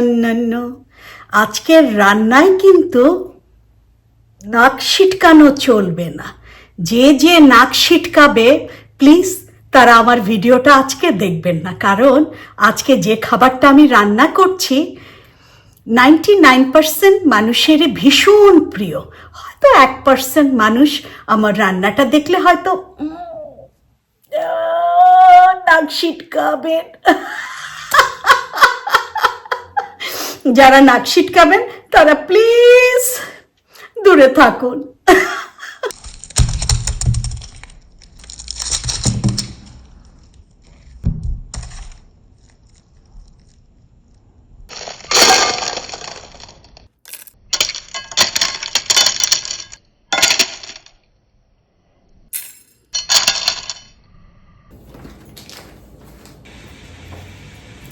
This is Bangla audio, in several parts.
অন্যান্য। আজকের রান্নায় কিন্তু নাক ছিটকানো চলবে না। যে যে নাক ছিটকাবে, প্লিজ তারা আমার ভিডিওটা আজকে দেখবেন না। কারণ আজকে যে খাবারটা আমি রান্না করছি, নাইনটি নাইন পার্সেন্ট মানুষেরই ভীষণ প্রিয়। হয়তো এক পার্সেন্ট মানুষ আমার রান্নাটা দেখলে হয়তো নাক ছিটকাবেন যারা নাক ছিটকাবেন তারা প্লিজ দূরে থাকুন।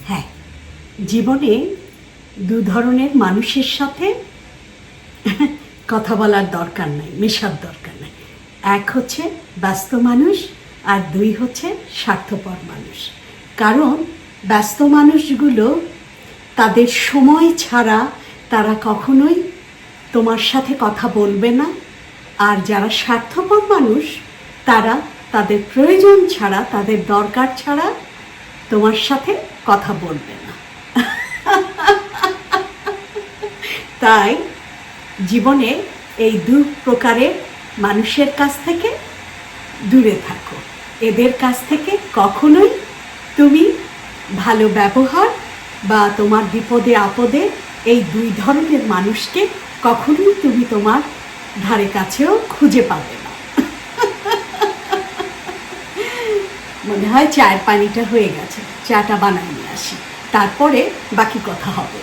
হ্যাঁ জীবনে দু ধরনের মানুষের সাথে কথা বলার দরকার নাই, মেশার দরকার নাই। এক হচ্ছে ব্যস্ত মানুষ আর দুই হচ্ছে স্বার্থপর মানুষ। কারণ ব্যস্ত মানুষগুলো তাদের সময় ছাড়া তারা কখনোই তোমার সাথে কথা বলবে না। আর যারা স্বার্থপর মানুষ, তারা তাদের প্রয়োজন ছাড়া, তাদের দরকার ছাড়া তোমার সাথে কথা বলবে না। তাই জীবনে এই দু প্রকারের মানুষের কাছ থেকে দূরে থাকো। এদের কাছ থেকে কখনোই তুমি ভালো ব্যবহার বা তোমার বিপদে আপদে এই দুই ধরনের মানুষকে কখনোই তুমি তোমার ধারে কাছেও খুঁজে পাবে না। মনে হয় চায়ের পানিটা হয়ে গেছে। চাটা বানাই নিয়ে আসি। তারপরে বাকি কথা হবে।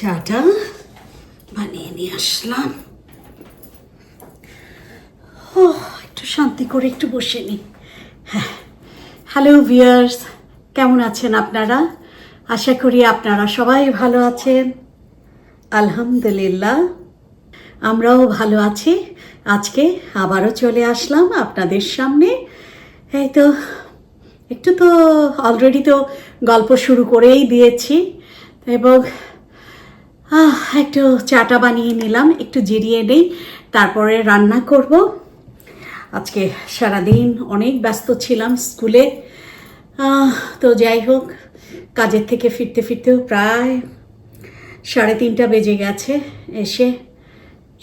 চাটা বানিয়ে নিয়ে আসলাম ও একটু শান্তি করে একটু বসে নিই হ্যাঁ। হ্যালো ভিয়ার্স কেমন আছেন আপনারা? আশা করি আপনারা সবাই ভালো আছেন। আলহামদুলিল্লাহ। আমরাও ভালো আছি। আজকে আবারও চলে আসলাম আপনাদের সামনে। এই তো, একটু তো অলরেডি তো গল্প শুরু করেই দিয়েছি। এবং একটু চাটা বানিয়ে নিলাম, একটু জিরিয়ে নেই, তারপরে রান্না করব। আজকে সারাদিন অনেক ব্যস্ত ছিলাম স্কুলে। তো যাই হোক, কাজের থেকে ফিরতে ফিরতেও প্রায় সাড়ে তিনটা বেজে গেছে, এসে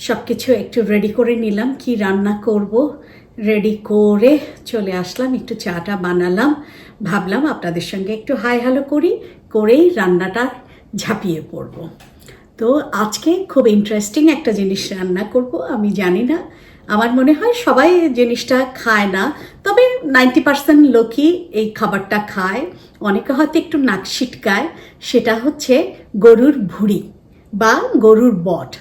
সব কিছু একটু রেডি করে নিলাম, কি রান্না করব। রেডি করে চলে আসলাম, একটু চাটা বানালাম, ভাবলাম আপনাদের সঙ্গে একটু হাই হ্যালো করি, করেই রান্নাটা ঝাঁপিয়ে পড়ব। তো আজকে খুব ইন্টারেস্টিং একটা জিনিস রান্না করব, আমি জানি না। আমার মনে হয় সবাই জিনিসটা খায় না, তবে নাইনটি পার্সেন্ট লোকই এই খাবারটা খায়। অনেকে হয়তো একটু নাক ছিটকায়, সেটা হচ্ছে গরুর ভুঁড়ি বা গরুর বট।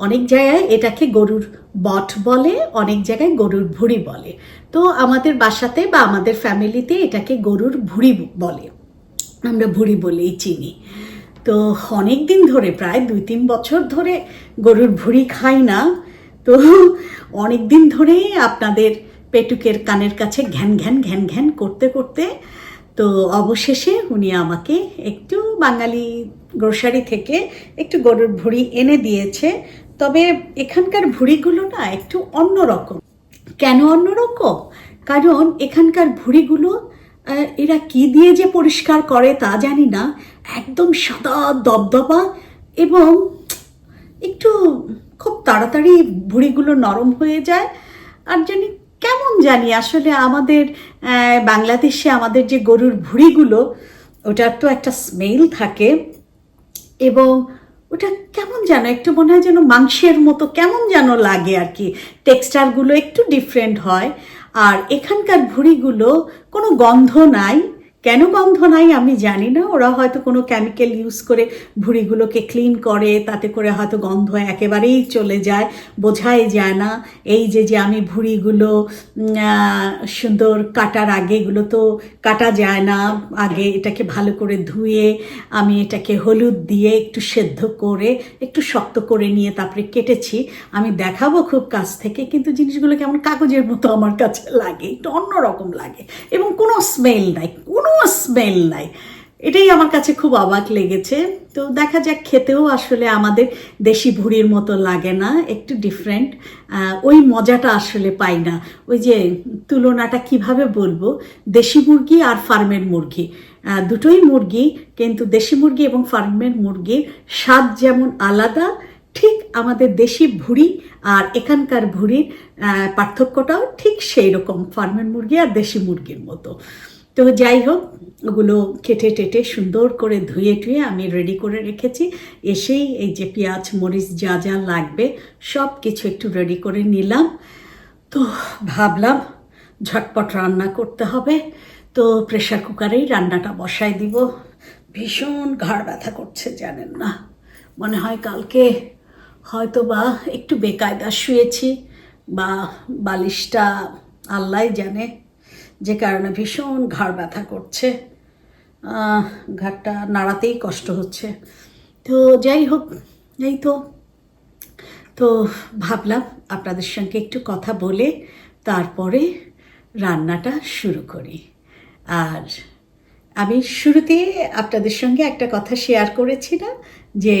অনেক জায়গায় এটাকে গরুর বট বলে, অনেক জায়গায় গরুর ভুঁড়ি বলে। তো আমাদের বাসাতে বা আমাদের ফ্যামিলিতে এটাকে গরুর ভুঁড়ি বলে। আমরা ভুঁড়ি বলেই চিনি। তো অনেক দিন ধরে, প্রায় দুই তিন বছর ধরে গরুর ভুঁড়ি খাই না। তো অনেক দিন ধরেই আপনাদের পেটুকের কানের কাছে ঘ্যান ঘ্যান ঘ্যান ঘ্যান করতে করতে, তো অবশেষে উনি আমাকে একটু বাঙালি গ্রোসারি থেকে একটু গরুর ভুঁড়ি এনে দিয়েছে। তবে এখানকার ভুঁড়িগুলো না একটু অন্যরকম। কেন অন্যরকম? কারণ এখানকার ভুঁড়িগুলো এরা কি দিয়ে যে পরিষ্কার করে তা জানি না। একদম সাদা দবদবা এবং একটু খুব তাড়াতাড়ি ভুঁড়িগুলো নরম হয়ে যায়। আর জানি কেমন জানি আসলে আমাদের বাংলাদেশে আমাদের যে গরুর ভুঁড়িগুলো, ওটার তো একটা স্মেল থাকে এবং ওটা কেমন যেন একটু মনে হয় যেন মাংসের মতো কেমন যেন লাগে আর কি। টেক্সচারগুলো একটু ডিফারেন্ট হয়। আর এখানকার ভুঁড়িগুলো কোনো গন্ধ নাই কেন গন্ধ নাই আমি জানি না। ওরা হয়তো কোনো কেমিক্যাল ইউজ করে ভুঁড়িগুলোকে ক্লিন করে, তাতে করে হয়তো গন্ধ একেবারেই চলে যায়, বোঝাই যায় না। এই যে যে আমি ভুঁড়িগুলো সুন্দর কাটার আগে এগুলো তো কাটা যায় না, আগে এটাকে ভালো করে ধুয়ে, আমি এটাকে হলুদ দিয়ে একটু সেদ্ধ করে, একটু শক্ত করে নিয়ে তারপরে কেটেছি। আমি দেখাবো খুব কাছ থেকে, কিন্তু জিনিসগুলো কেমন কাগজের মতো আমার কাছে লাগে, একটু অন্যরকম লাগে এবং কোনো স্মেল নাই, কোনো কোনো স্মেল নাই। এটাই আমার কাছে খুব অবাক লেগেছে। তো দেখা যাক, খেতেও আসলে আমাদের দেশি ভুড়ির মতো লাগে না, একটু ডিফারেন্ট ওই মজাটা আসলে পাই না। ওই যে তুলনাটা কীভাবে বলব? দেশি মুরগি আর ফার্মের মুরগি। দুটোই মুরগি, কিন্তু দেশি মুরগি এবং ফার্মের মুরগির স্বাদ যেমন আলাদা, ঠিক আমাদের দেশি ভুড়ি আর এখানকার ভুড়ির পার্থক্যটাও ঠিক সেই রকম, ফার্মের মুরগি আর দেশি মুরগির মতো। তো যাই হোক, ওগুলো কেটে টেটে সুন্দর করে ধুয়ে টুয়ে আমি রেডি করে রেখেছি। এসেই এই যে পেঁয়াজ, মরিচ যা যা লাগবে সব কিছু একটু রেডি করে নিলাম। তো ভাবলাম ঝটপট রান্না করতে হবে। তো প্রেশার কুকারেই রান্নাটা বসাই দিব। ভীষণ ঘাড় ব্যথা করছে, জানেন না। মনে হয় কালকে হয়তো বা একটু বেকায়দা শুয়েছি, বা বালিশটা আল্লাহ জানে। যে কারণে ভীষণ ঘাড় ব্যথা করছে। ঘাটটা নাড়াতেই কষ্ট হচ্ছে। তো যাই হোক, এই তো। তো ভাবলাম আপনাদের সঙ্গে একটু কথা বলে তারপরে রান্নাটা শুরু করি। আর আমি শুরুতে আপনাদের সঙ্গে একটা কথা শেয়ার করেছি না যে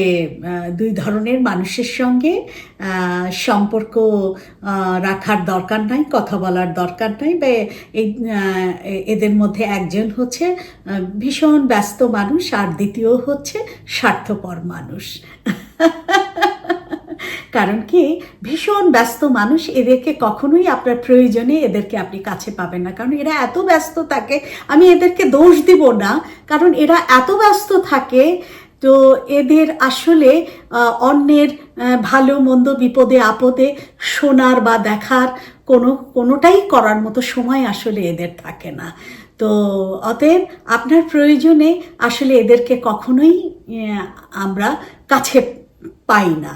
দুই ধরনের মানুষের সঙ্গে সম্পর্ক রাখার দরকার নাই, কথা বলার দরকার নাই, বা, এই এদের মধ্যে একজন হচ্ছে ভীষণ ব্যস্ত মানুষ আর দ্বিতীয় হচ্ছে স্বার্থপর মানুষ। কারণ কি? ভীষণ ব্যস্ত মানুষ এদেরকে কখনোই আপনার প্রয়োজনে এদেরকে আপনি কাছে পাবেন না। কারণ এরা এত ব্যস্ত থাকে, আমি এদেরকে দোষ দিব না। কারণ এরা এত ব্যস্ত থাকে, তো এদের আসলে অন্যের ভালো, মন্দ, বিপদে, আপদে শোনার বা দেখার কোনো, কোনোটাই করার মতো সময় আসলে এদের থাকে না। তো অতএব আপনার প্রয়োজনে আসলে এদেরকে কখনোই আমরা কাছে পাই না।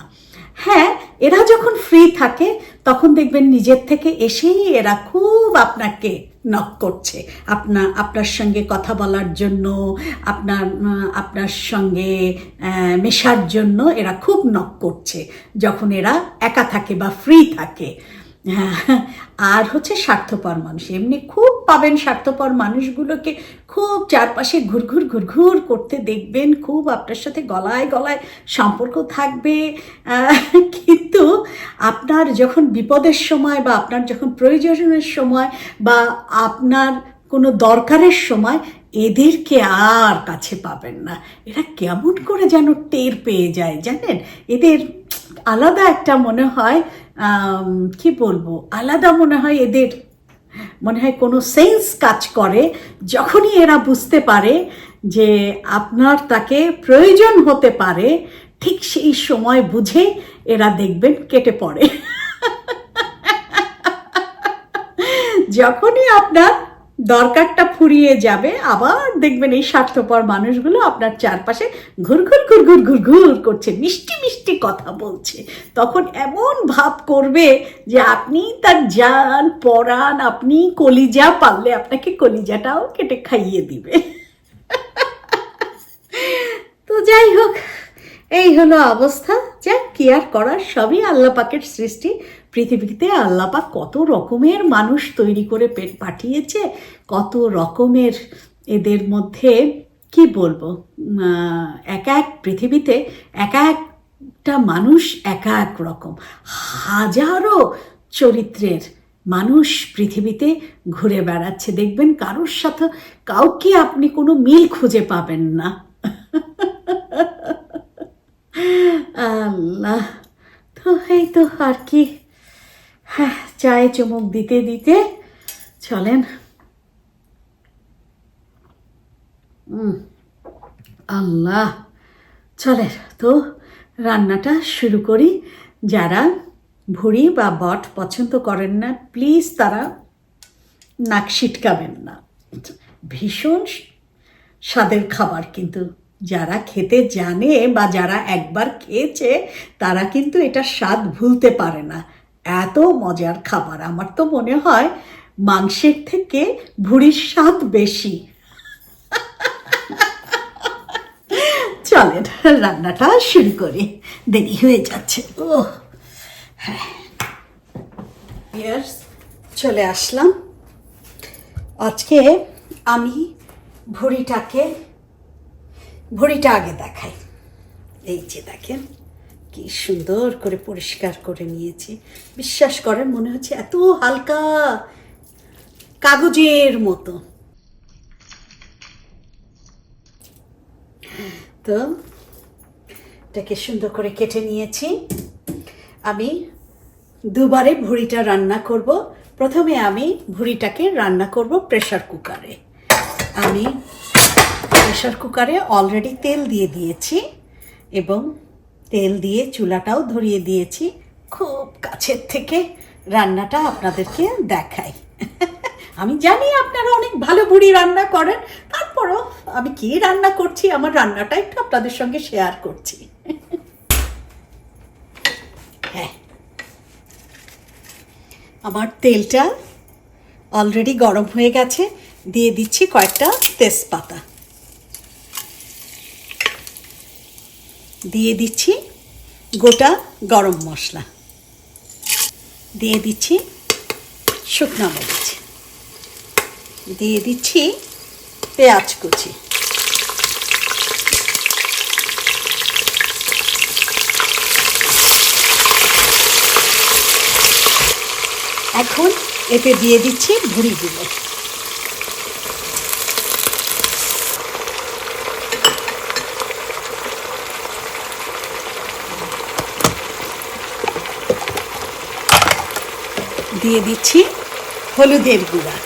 হ্যাঁ এরা যখন ফ্রি থাকে, তখন দেখবেন নিজের থেকে এসেই এরা খুব আপনাকে নক করছে। আপনা, আপনার সঙ্গে কথা বলার জন্য, আপনার আপনার সঙ্গে মেশার জন্য এরা খুব নক করছে। যখন এরা একা থাকে বা ফ্রি থাকে। আর হচ্ছে স্বার্থপর মানুষ। এমনি খুব পাবেন স্বার্থপর মানুষগুলোকে, খুব চারপাশে ঘুরঘুর ঘুরঘুর করতে দেখবেন, খুব আপনার সাথে গলায় গলায় সম্পর্ক থাকবে। কিন্তু আপনার যখন বিপদের সময় বা আপনার যখন প্রয়োজনের সময় বা আপনার কোনো দরকারের সময়, এদেরকে আর কাছে পাবেন না। এরা কেমন করে যেন টের পেয়ে যায়, জানেন? এদের আলাদা একটা মনে হয় কি বলব? আলাদা মনে হয় এদের, মনে হয় কোনো সেন্স কাজ করে যখনই এরা বুঝতে পারে যে আপনার তাকে প্রয়োজন হতে পারে, ঠিক সেই সময় বুঝে এরা দেখবেন কেটে পড়ে। যখনই আপনার দরকারটা ফুরিয়ে যাবে, আবার দেখবেন এই স্বার্থপর মানুষগুলো আপনার চারপাশে ঘুরঘুর ঘুরঘুর ঘুরঘুর করছে, মিষ্টি মিষ্টি কথা বলছে। তখন এমন ভাব করবে যে আপনি তার যান পরাণ, আপনি কলিজা পারলে আপনাকে কলিজাটাও কেটে খাইয়ে দিবে। তো যাই হোক, এই হলো অবস্থা। যাক, কি আর করার, সবই আল্লাহ পাকের সৃষ্টি। পৃথিবীতে আল্লাহ পাক কত রকমের মানুষ তৈরি করে পাঠিয়েছে, কত রকমের এদের মধ্যে, কি বলব এক এক পৃথিবীতে এক একটা মানুষ এক এক রকম। হাজারো চরিত্রের মানুষ পৃথিবীতে ঘুরে বেড়াচ্ছে। দেখবেন কারোর সাথে কাউকে আপনি কোনো মিল খুঁজে পাবেন না। আল্লাহ, তো এই তো আর কি হ্যাঁ চায়ে চুমুক দিতে দিতে চলেন। আল্লাহ। চলে, তো রান্নাটা শুরু করি। যারা ভুড়ি বা বট পছন্দ করেন না, প্লিজ তারা নাক ছিটকাবেন না। ভীষণ স্বাদের খাবার কিন্তু। যারা খেতে জানে বা যারা একবার খেয়েছে, তারা কিন্তু এটা স্বাদ ভুলতে পারে না। এত মজার খাবার, আমার তো মনে হয় মাংসের থেকে ভুড়ির স্বাদ বেশি। চলেন, রান্নাটা শুরু করি। দেরি হয়ে যাচ্ছে। ও হ্যাঁ। চলে আসলাম। আজকে আমি ভুঁড়িটাকে, ভুড়িটা আগে দেখাই। এই যে দেখেন। কি সুন্দর করে পরিষ্কার করে নিয়েছি। বিশ্বাস করেন, মনে হচ্ছে এত হালকা কাগজের মতো। তো, এটাকে সুন্দর করে কেটে নিয়েছি। আমি দুবারে ভুড়িটা রান্না করব। প্রথমে আমি ভুঁড়িটাকে রান্না করব প্রেশার কুকারে। আমি প্রেশার কুকারে অলরেডি তেল দিয়ে দিয়েছি এবং তেল দিয়ে চুলাটাও ধরিয়ে দিয়েছি। খুব কাছের থেকে রান্নাটা আপনাদেরকে দেখাই। আমি জানি আপনারা অনেক ভালো বুড়ি রান্না করেন, তারপরও আমি কি রান্না করছি, আমার রান্নাটা একটু আপনাদের সঙ্গে শেয়ার করছি। হ্যাঁ। আমার তেলটা অলরেডি গরম হয়ে গেছে, দিয়ে দিচ্ছি কয়েকটা তেজপাতা। দিয়ে দিচ্ছি গোটা গরম মশলা। দিয়ে দিচ্ছি শুকনো মরিচ। দিয়ে দিচ্ছি পেঁয়াজ কুচি। এখন এতে দিয়ে দিচ্ছি ভুড়িগুলো। দিয়ে দিচ্ছি হলুদের গুঁড়া।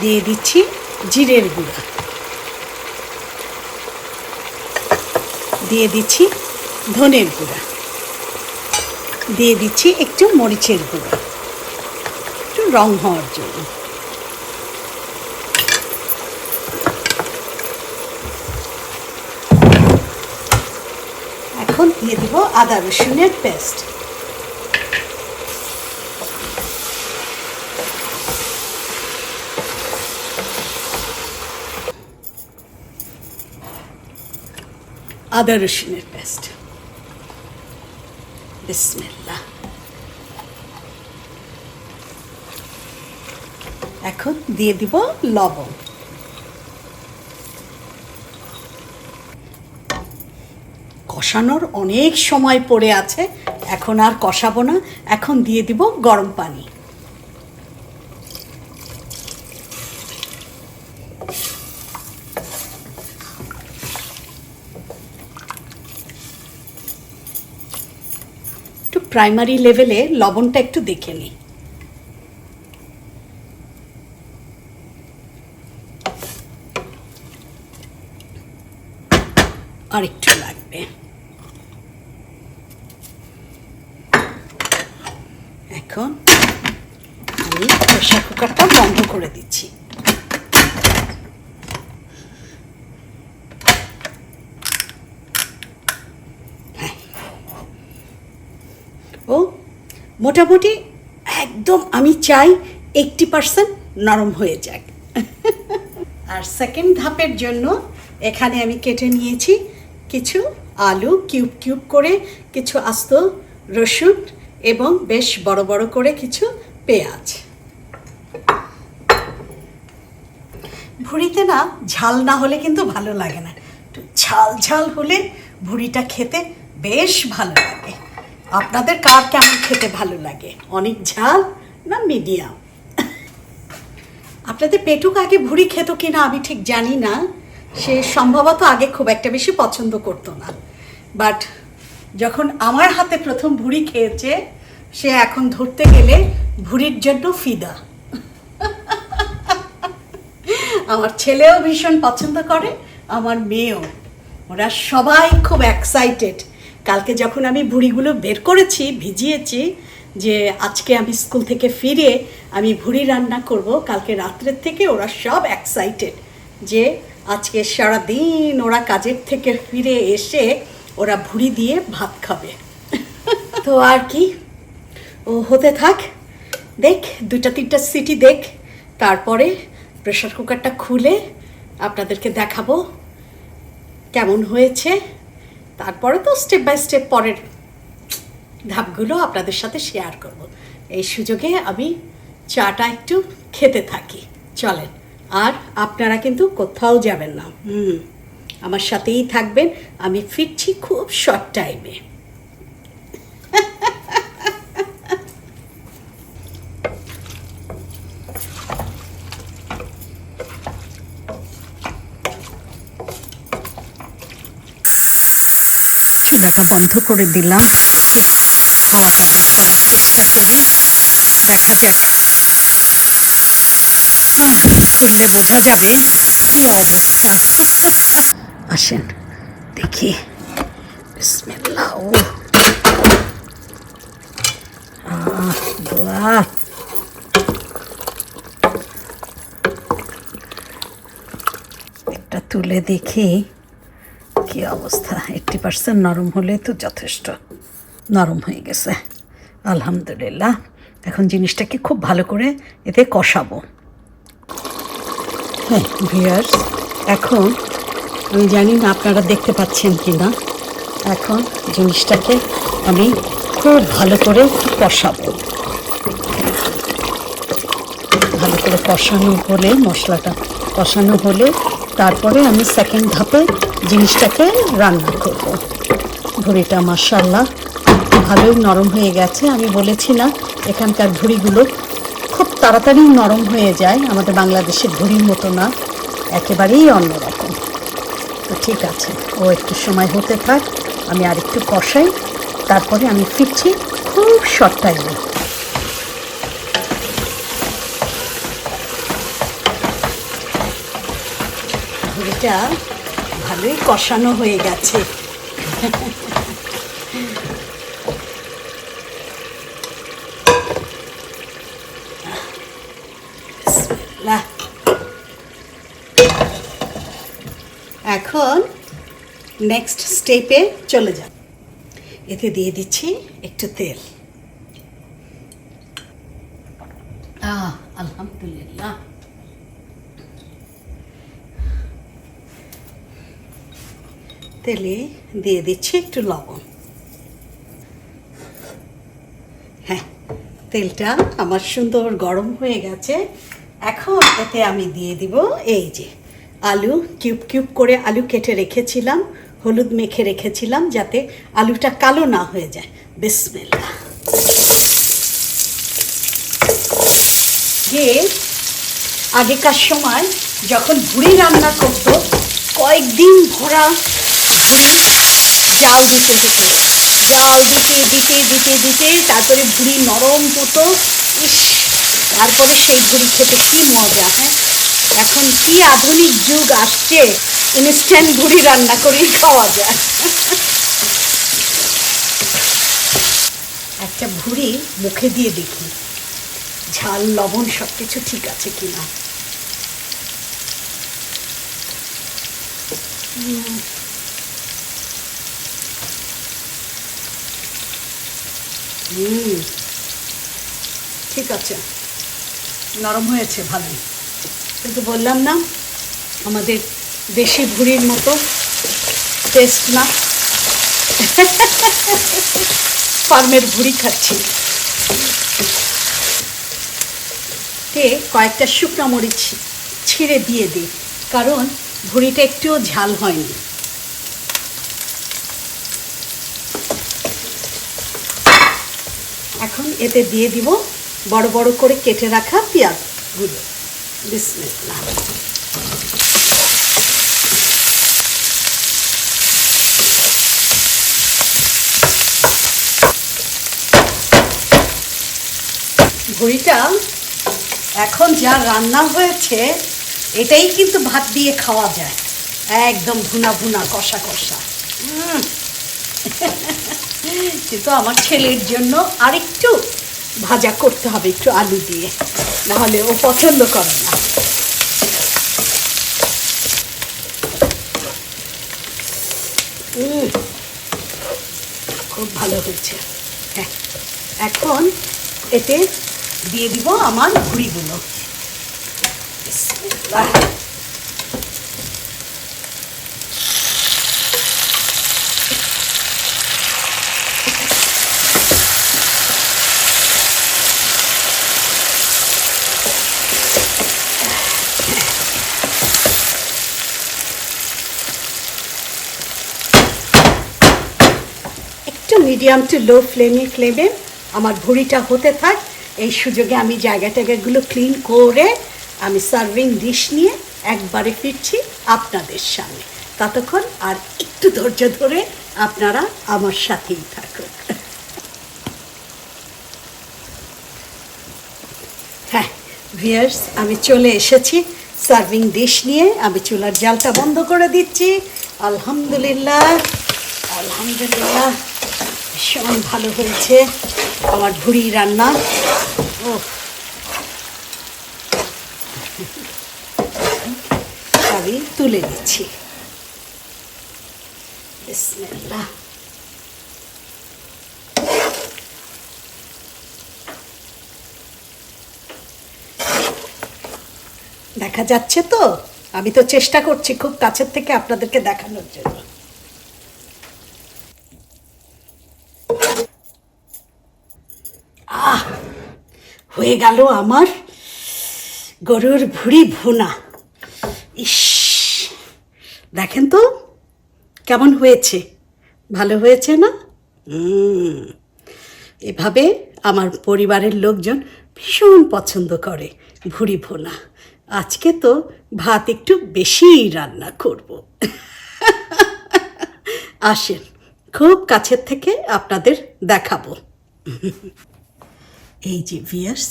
দিয়ে দিচ্ছি জিরের গুঁড়া। দিয়ে দিচ্ছি ধনের গুঁড়া। দিয়ে দিচ্ছি একটু মরিচের গুঁড়া। একটু রং হওয়ার জন্য এখন দিয়ে দিব আদা রসুনের পেস্ট। আদা রসুনের পেস্ট। বিসমিল্লাহ। এখন দিয়ে দিব লবণ। কষানোর অনেক সময় পড়ে আছে। এখন আর কষাবো না। এখন দিয়ে দিব গরম পানি। একটু প্রাইমারি লেভেলে লবণটা একটু দেখে নিই। আর একটু লাগবে এখন আমি প্রেশার কুকারটা বন্ধ করে দিচ্ছি। ও, মোটামুটি একদম আমি চাই এইটটি পার্সেন্ট নরম হয়ে যাক আর সেকেন্ড ধাপের জন্য এখানে আমি কেটে নিয়েছি কিছু আলু কিউব কিউব করে, কিছু আস্ত রসুন এবং বেশ বড় বড় করে কিছু পেঁয়াজ ভুড়িতে না ঝাল না হলে কিন্তু ভালো লাগে না। একটু ঝাল ঝাল হলে ভুড়িটা খেতে বেশ ভালো লাগে। আপনাদের কার কেমন খেতে ভালো লাগে? অনেক ঝাল না মিডিয়াম? আপনাদের পেটুক আগে ভুড়ি খেত কিনা আমি ঠিক জানি না। সে সম্ভবত আগে খুব একটা বেশি পছন্দ করতো না। বাট যখন আমার হাতে প্রথম ভুড়ি খেয়েছে, সে এখন ধরতে গেলে ভুড়ির জন্য ফিদা। আমার ছেলেও ভীষণ পছন্দ করে, আমার মেয়েও। ওরা সবাই খুব এক্সাইটেড কালকে যখন আমি ভুড়িগুলো বের করেছি, ভিজিয়েছি, যে আজকে আমি স্কুল থেকে ফিরে আমি ভুড়ি রান্না করব, কালকে রাত্রের থেকে ওরা সব এক্সাইটেড যে আজকে সারাদিন ওরা কাজের থেকে ফিরে এসে ওরা ভুড়ি দিয়ে ভাত খাবে। তো আর কি? ও, হতে থাক। দেখ দুটা তিনটা সিটি দেখ। তারপরে প্রেশার কুকারটা খুলে আপনাদেরকে দেখাবো কেমন হয়েছে। তারপরে তো স্টেপ বাই স্টেপ পরের ধাপগুলো আপনাদের সাথে শেয়ার করব। এই সুযোগে আমি চাটা একটু খেতে থাকি। চলেন, আর আপনারা কিন্তু কোথাও যাবেন না। হুম, আমার সাথেই থাকবেন। আমি ফিরছি খুব শর্ট টাইমে চুলাটা বন্ধ করে দিলাম। হাওয়াটা বের করার চেষ্টা করি দেখা যাক করলে বোঝা যাবে কি অবস্থা। আসেন, দেখি। একটা তুলে দেখি। কি অবস্থা। এইটটি পার্সেন্ট নরম হলে তো যথেষ্ট। নরম হয়ে গেছে। আলহামদুলিল্লাহ। এখন জিনিসটাকে খুব ভালো করে এতে কষাবো। হ্যাঁ ভিয়ার্স এখন, আমি জানি না আপনারা দেখতে পাচ্ছেন কি না এখন জিনিসটাকে আমি খুব ভালো করে কষাবো। ভালো করে কষানো হলে, মশলাটা কষানো হলে, তারপরে আমি সেকেন্ড ধাপে জিনিসটাকে রান্না করব। ভুড়িটা মাসাল্লাহ ভালোই নরম হয়ে গেছে। আমি বলেছি না, এখানকার ভুড়িগুলো খুব তাড়াতাড়ি নরম হয়ে যায়। আমাদের বাংলাদেশের ভুড়ির মতো না, একেবারেই অন্যরকম। তো ঠিক আছে, ও একটু সময় হতে থাক, আমি আর একটু কষাই, তারপরে আমি ফিরছি খুব শর্ট টাইমে ভুড়িটা ভালোই কষানো হয়ে গেছে। এখন নেক্সট স্টেপে চলে যাব। এতে দিয়ে দিচ্ছি একটু তেল আহ আলহামদুলিল্লাহ তেলে দিয়ে দিচ্ছি একটু লবণ। হ্যাঁ তেলটা আমার সুন্দর গরম হয়ে গেছে। এখন এতে আমি দিয়ে দিব এই যে আলু কিউব কিউব করে আলু কেটে রেখেছিলাম, হলুদ মেখে রেখেছিলাম যাতে আলুটা কালো না হয়ে যায়। বিসমিল্লা যে আগেকার সময় যখন ভুড়ি রান্না করতো, কয়েকদিন ভরা জাল দিতে হতো জাল দিতে দিতে দিতে দিতে তারপরে ভুড়ি নরম হতো ইস, তারপরে সেই ভুড়ি খেতে কি মজা হ্যাঁ? এখন কি আধুনিক যুগ আসছে ইনস্ট্যান্ট ভুড়ি রান্না করেই খাওয়া যায়। একটা ভুড়ি মুখে দিয়ে দেখি, ঝাল, লবণ সব কিছু ঠিক আছে কিনা। হুম ঠিক আছে। নরম হয়েছে, ভালোই। কিন্তু বললাম না, আমাদের দেশি ভুড়ির মতো টেস্ট না। ফার্মের ভুড়ি খাচ্ছি। তে কয়েকটা শুকনো মরিচ ছিঁড়ে দিয়ে দিই, কারণ ভুড়িটা একটুও ঝাল হয়নি। এখন এতে দিয়ে দিব বড় বড় করে কেটে রাখা পেঁয়াজগুলো বিসমিল্লাহ। ভুড়িটা এখন যা রান্না হয়েছে, এটাই কিন্তু ভাত দিয়ে খাওয়া যায়। একদম ভুনা ভুনা, কষা কষা। কিন্তু আমার ছেলের জন্য আরেকটু ভাজা করতে হবে, একটু আলু দিয়ে। নাহলে ও পছন্দ করে না। খুব ভালো হয়েছে। হ্যাঁ এখন এতে দিয়ে দিব আমার ঘুড়িগুলো। একটু মিডিয়াম টু লো ফ্লেমে ফ্লেমে আমার ভুড়িটা হতে থাক। এই সুযোগে আমি জায়গা টায়গাগুলো ক্লিন করে আমি সার্ভিং ডিশ নিয়ে একবারে ফিরছি আপনাদের সামনে। ততক্ষণ আর একটু ধৈর্য ধরে আপনারা আমার সাথেই থাকুন। হ্যাঁ ভিয়ার্স আমি চলে এসেছি সার্ভিং ডিশ নিয়ে। আমি চুলার জালটা বন্ধ করে দিচ্ছি। আলহামদুলিল্লাহ আলহামদুলিল্লাহ। ভীষণ ভালো হয়েছে আমার ভুড়ি রান্না। ও আমি তুলে বিসমিল্লাহ। দেখা যাচ্ছে তো? আমি তো চেষ্টা করছি খুব কাছের থেকে আপনাদেরকে দেখানোর জন্য। হয়ে গেল আমার গরুর ভুড়ি ভুনা। ইস, দেখেন তো কেমন হয়েছে। ভালো হয়েছে না? এভাবে আমার পরিবারের লোকজন ভীষণ পছন্দ করে ভুড়ি ভোনা। আজকে তো ভাত একটু বেশিই রান্না করব। আসেন, খুব কাছের থেকে আপনাদের দেখাবো। এই যে ভিয়ার্স,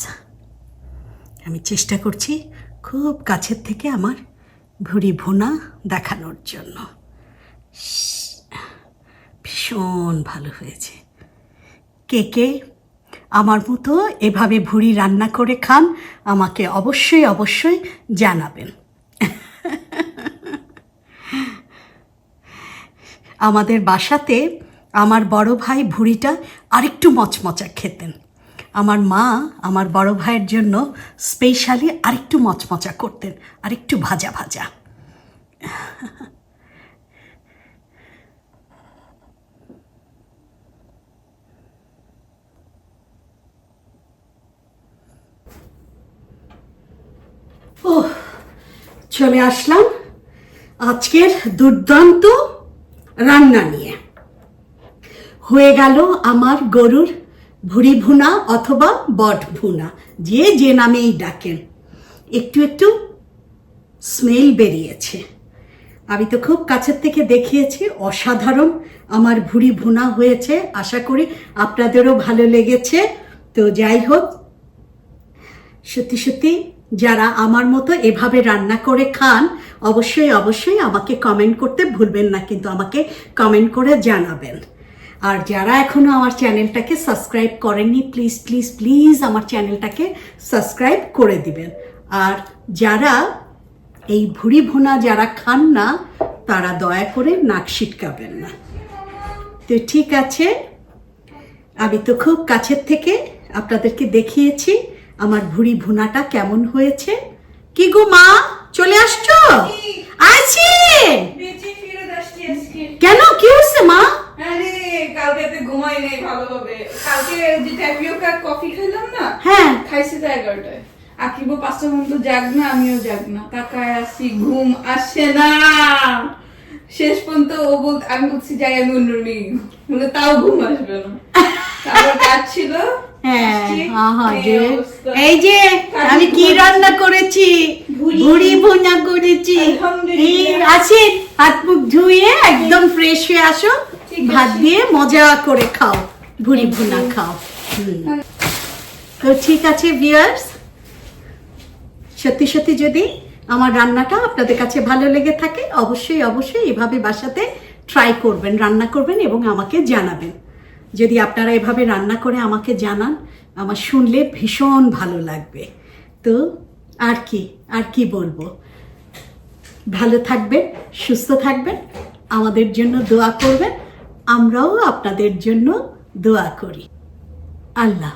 আমি চেষ্টা করছি খুব কাছের থেকে আমার ভুড়ি ভুনা দেখানোর জন্য। ভীষণ ভালো হয়েছে। কে কে আমার মতো এভাবে ভুড়ি রান্না করে খান, আমাকে অবশ্যই অবশ্যই জানাবেন। আমাদের বাসাতে আমার বড় ভাই ভুড়িটা আরেকটু মচমচা খেতেন। আমার মা আমার বড় ভাইয়ের জন্য স্পেশালি আরেকটু মচমচা করতেন, আরেকটু ভাজা ভাজা। ও চলে আসলাম আজকের দুর্দান্ত রান্না নিয়ে। হয়ে গেল আমার গরুর ভুড়ি ভুনা অথবা বট ভুনা যে যে নামেই ডাকেন। একটু একটু স্মেল বেরিয়েছে। আমি তো খুব কাছের থেকে দেখিয়েছি, অসাধারণ আমার ভুড়ি ভুনা হয়েছে। আশা করি আপনাদেরও ভালো লেগেছে। তো যাই হোক, সত্যি সত্যি যারা আমার মতো এভাবে রান্না করে খান, অবশ্যই অবশ্যই আমাকে কমেন্ট করতে ভুলবেন না, কিন্তু আমাকে কমেন্ট করে জানাবেন। আর যারা এখনও আমার চ্যানেলটাকে সাবস্ক্রাইব করেননি প্লিজ প্লিজ প্লিজ আমার চ্যানেলটাকে সাবস্ক্রাইব করে দিবেন। আর যারা এই ভুড়ি ভোনা যারা খান না তারা দয়া করে নাক সিটকাবেন না। তো ঠিক আছে আমি তো খুব কাছের থেকে আপনাদেরকে দেখিয়েছি আমার ভুড়ি ভুনাটা কেমন হয়েছে। কি গো মা চলে আসছো? আছি! কেন? কি হচ্ছে মা? কালকে তো ঘুমাই নাই ভালোভাবে। কালকে যে ট্যাপিওকা কফি খেলাম না হ্যাঁ। খাইছি তো এগারোটায়। আকিবো পাঁচটা পর্যন্ত জাগ না আমিও জাগ না। তাকায় আসছি ঘুম আসছে না। শেষ পর্যন্ত ও বল আমি বলছি যাই আমি অন্য রুমে বলে তাও ঘুম আসবে না। তারপর কাজ ছিল। হ্যাঁ এই যে আমি কি রান্না করেছি? ভুড়ি। ভুনা করেছি। আছে। হাত মুখ ধুয়ে একদম ফ্রেশ হয়ে আসো। ভাত দিয়ে মজা করে খাও ভুড়ি ভুনা খাও। তো ঠিক আছে ভিউয়ার্স সত্যি সত্যি যদি আমার রান্নাটা আপনাদের কাছে ভালো লেগে থাকে অবশ্যই অবশ্যই এভাবে বাসাতে ট্রাই করবেন রান্না করবেন এবং আমাকে জানাবেন। যদি আপনারা এভাবে রান্না করে আমাকে জানান আমার শুনলে ভীষণ ভালো লাগবে। তো আর কি আর কি বলব? ভালো থাকবেন সুস্থ থাকবেন আমাদের জন্য দোয়া করবেন। আমরাও আপনাদের জন্য দোয়া করি আল্লাহ।